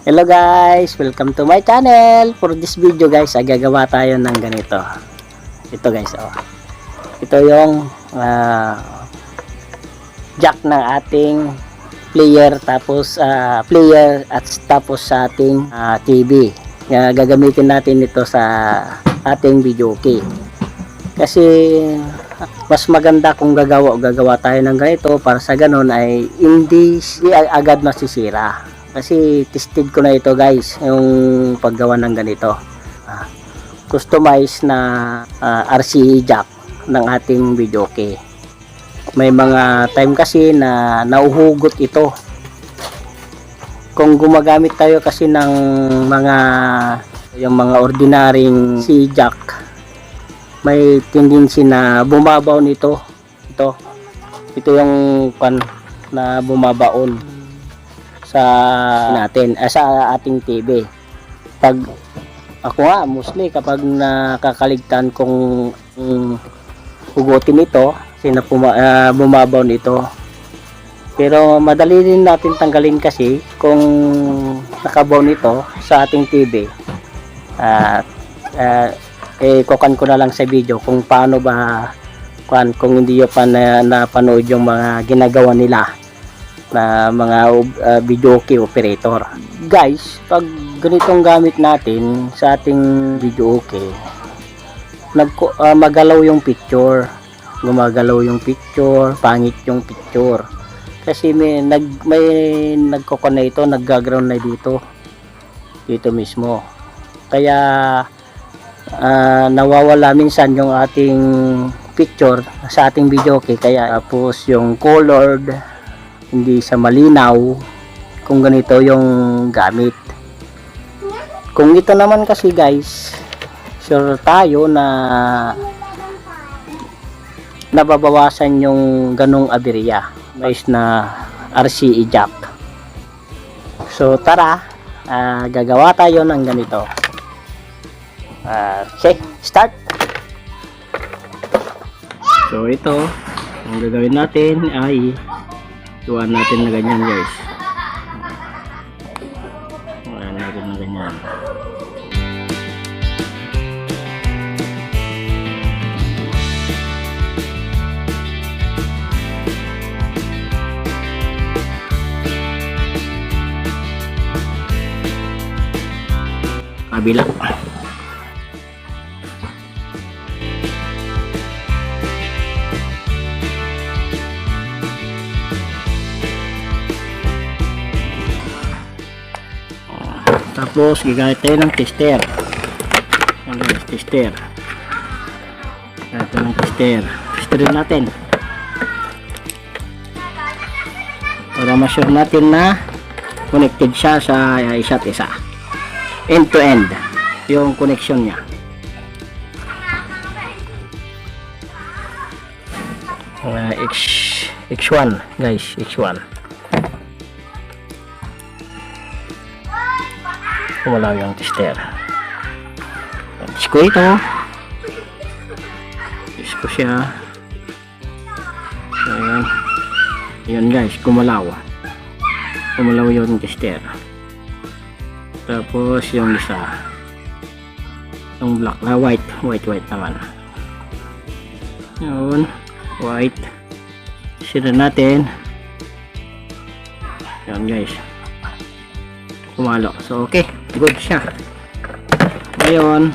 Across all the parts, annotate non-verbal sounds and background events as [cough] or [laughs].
Hello guys, welcome to my channel. For this video guys, ay gagawa tayo ng ganito. Ito guys, oh. Ito yung ah, jack ng ating player tapos ah, player at tapos sa ating ah, TV. Kaya gagamitin natin ito sa ating video key. Kasi mas maganda kung gagawa gagawa tayo ng ganito para sa ganun ay hindi agad masisira. Kasi tested ko na ito guys, yung paggawa ng ganito. Ah, customized na ah, RCA jack ng ating video key. May mga time kasi na nauhugot ito. Kung gumagamit tayo kasi ng mga yung mga ordinaryong C jack may tendency na bumabaw nito ito ito yung pan na bumabaon sa natin ah, sa ating TV pag ako nga mostly kapag nakakaligtan kung um, hugutin ito kasi na puma, ah, bumabaw nito. Pero madali din natin tanggalin kasi kung nakabaw nito sa ating TV at ah, eh kukan ko na lang sa video kung paano ba kuan kung hindi yo pa na, napanood yung mga ginagawa nila na mga uh, video key operator. Guys pag ganitong gamit natin sa ating video key nag ah, magalaw yung picture. Gumagalaw yung picture pangit yung picture. Kasi may nag may nagkokon na ito nagga-ground na dito. Dito mismo. Kaya ah, nawawala minsan yung ating picture sa ating video okay kaya tapos yung colored hindi sa malinaw kung ganito yung gamit. Kung ito naman kasi guys sure tayo na nababawasan yung ganong aberya mais na RCE jack. So tara ah, gagawa tayo ng ganito. Ah, okay, start. So ito, ang gagawin natin ay iwan natin na ganyan guys. Iwan natin na ganyan. Kabila. Tapos gigamit tayo ng tester. Yung tester? Ito ng tester. Testerin natin. Para ma-sure natin na connected siya sa uh, isa't isa. End to end yung connection niya. Uh, X X1 guys, X1. Wala yung tester Tapos ko ito Tapos ko siya. Ayan. Yun guys. Kumalaw kumalaw yung tester tapos yung isa. Yung black. Na white. White white naman. Yun. White. Sira natin. Yun guys kumalo. So okay. Good siya. Ngayon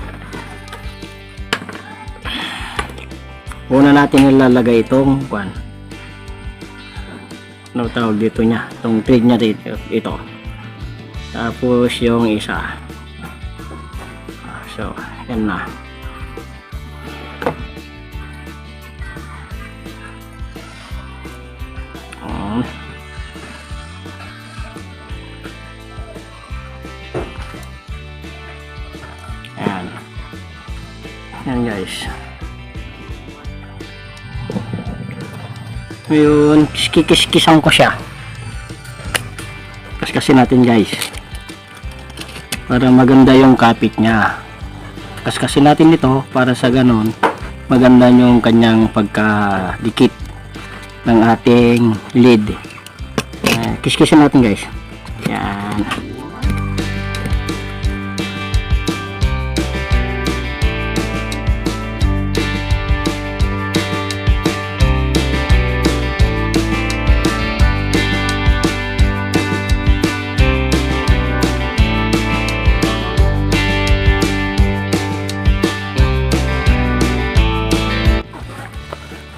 una natin ilalagay itong kwan. Ano tawag dito niya? Itong thread niya dito ito. Tapos yung isa. So yan na. Oh. Guys. Ngayon, kikis-kisan ko siya. Kasi natin guys. Para maganda yung kapit niya. Kasi natin ito para sa ganon maganda yung kanyang pagkadikit ng ating lid. Uh, kiskisin natin guys. Yan.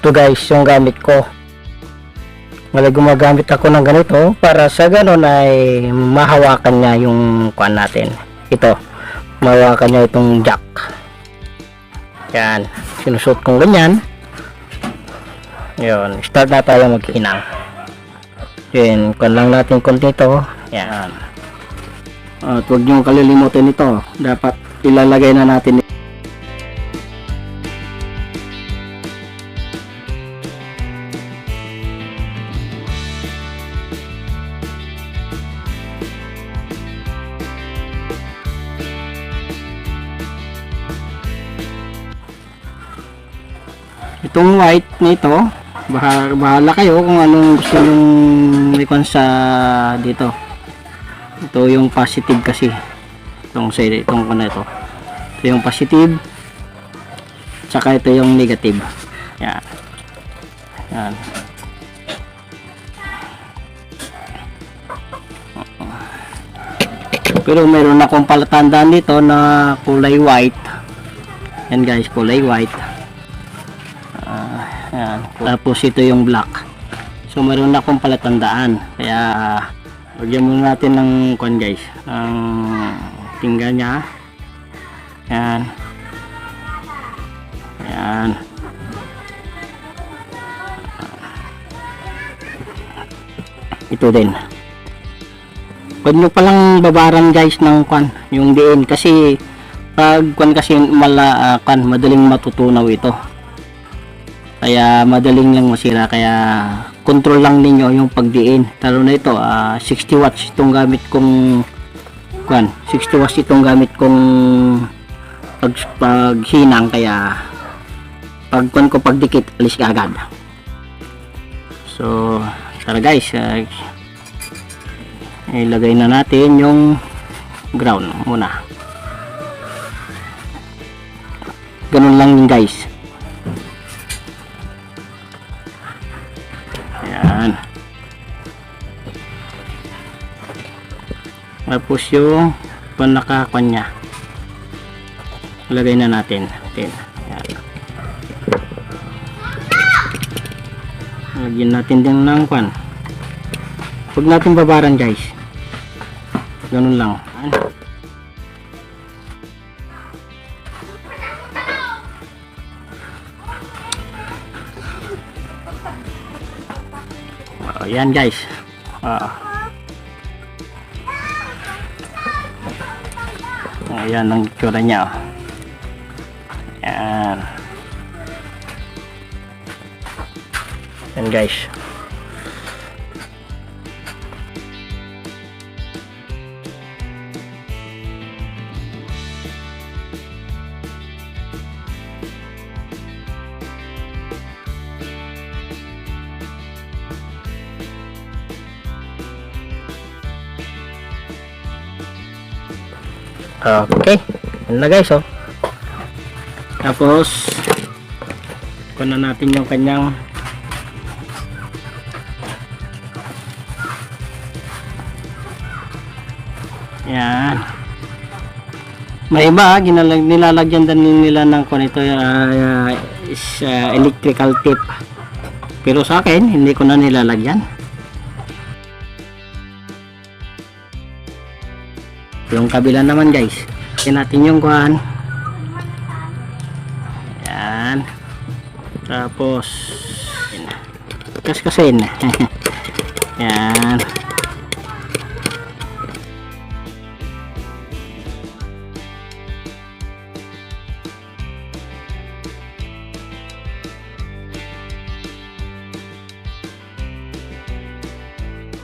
Ito guys yung gamit ko. Wala gumagamit ako ng ganito para sa ganon ay mahawakan niya yung kuan natin. Ito mahawakan niya itong jack. Yan sinusot kong ganyan. Yun start na tayo maghinang. Yun kuan lang natin konti ito. Yan. At huwag niyong kalilimutin ito. Dapat ilalagay na natin itong white nito bahala, kayo kung anong gusto nyong ikon sa dito. Ito yung positive kasi itong sa itong ano ito. Ito yung positive tsaka ito yung negative. Yan. Yan. Pero meron akong palatandaan dito na kulay white. Yan guys kulay white. Tapos ito yung black. So meron na akong palatandaan. Kaya lagyan muna natin ng kwan guys. Ang tingga niya. Ayan. Ayan. Ito din. Huwag nyo palang babaran guys ng kwan. Yung diin. Kasi pag kwan kasi mala, ah, kwan, madaling matutunaw ito kaya madaling lang masira kaya control lang ninyo yung pagdiin. Talo na ito ah, 60 watts itong gamit kong kwan 60 watts itong gamit kong pag, paghinang kaya pag kwan ko pagdikit alis ka agad. So tara guys ah, ilagay na natin yung ground muna. Ganun lang din guys Tapos yung panakakan niya. Lagay na natin. Ayan. Lagyan natin din ng kwan. Huwag natin babaran guys. Ganun lang. Ayan. Oh, guys. Ah. Ayan ang itsura niya. oh. Ayan. Yan guys. Okay. Yan na guys oh. Tapos kunan natin yung kanyang Yan. May iba, ginalag, nilalagyan din nila ng kung ito uh, is uh, electrical tip. Pero sa akin, hindi ko na nilalagyan. Yung kabila naman guys. Tingnan natin yung kuhan. Yan. Tapos yan. kaskasin. [laughs] Yan.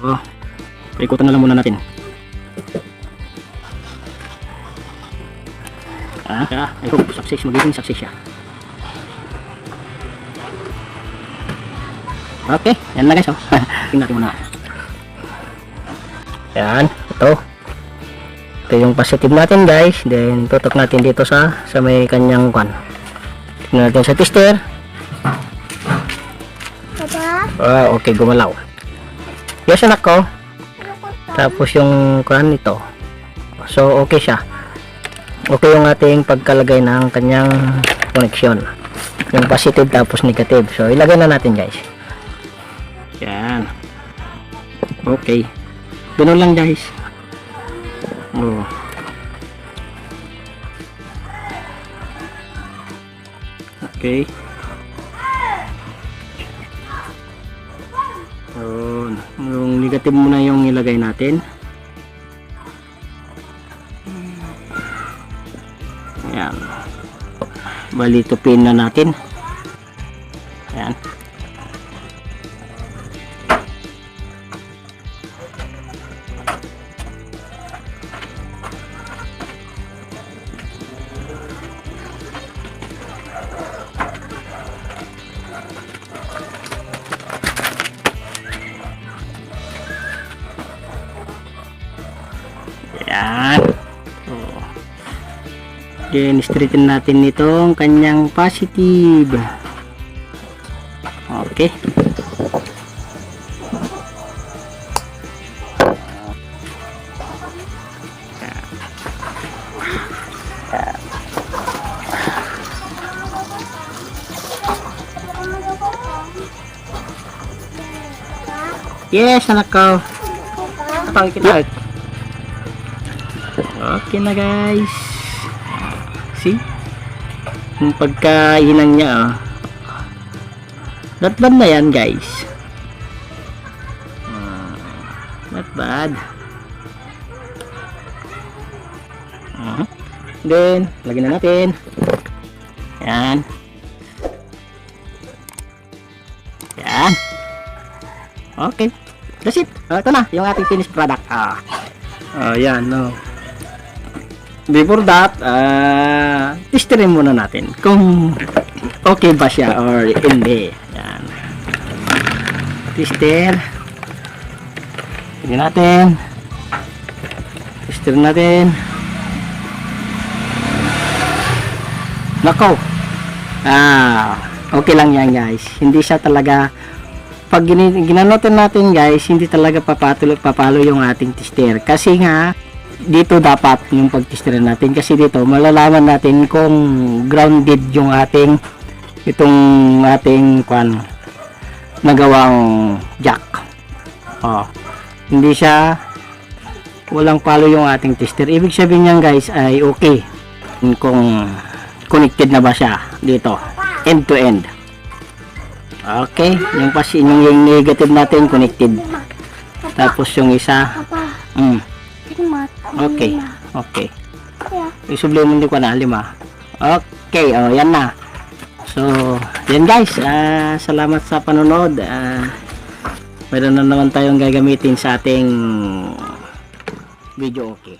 Oh, ikutan na lang muna natin. Ah, kaya, I hope success, magiging success siya. Okay, yan na guys, oh. [laughs] Tingnan natin muna. Yan, ito. Ito yung positive natin guys. Then, tutok natin dito sa sa may kanyang kwan. Tingnan natin sa tester. Papa, Ah, okay, gumalaw. Yes, anak ko. ano? Tapos yung kwan nito. So, okay siya. Okay yung ating pagkalagay ng kanyang connection. Yung positive tapos negative. So, ilagay na natin guys. Yan. Okay. Ganun lang guys. Oh. Okay. Yun. Yung negative muna yung ilagay natin. Bali, tupin na natin. Then, straighten natin itong kanyang positive. Okay. Yes, anak ko. Kapag kita. Okay na guys. See? Yung pagkainang niya oh. Not bad na yan guys. Ah, Not bad. Mhm. Then, lagyan na natin. Yan. Yan. Okay. That's it. Ah, ito na, yung ating finished product. Ah. Oh, yan, no. Before that, ah, testerin muna natin kung okay ba siya or hindi. Yan. Tester. Tignan natin. Tester natin. Nako. Ah, okay lang yan guys. Hindi siya talaga pag ginanotin natin guys, hindi talaga papatuloy papalo yung ating tester. Kasi nga, dito dapat yung pagtester natin. Kasi dito, malalaman natin kung grounded yung ating itong ating kwan nagawang jack. Oh, hindi siya walang palo yung ating tester. Ibig sabihin niyan guys ay okay kung connected na ba siya dito end to end. Okay, yung pasi yung, yung negative natin connected. Tapos yung isa, mm, okay, okay. Isubli mo hindi ko na lima. Okay, oh, yan na. So, yan guys, ah, salamat sa panonood. Ah, meron na naman tayong gagamitin sa ating video okay.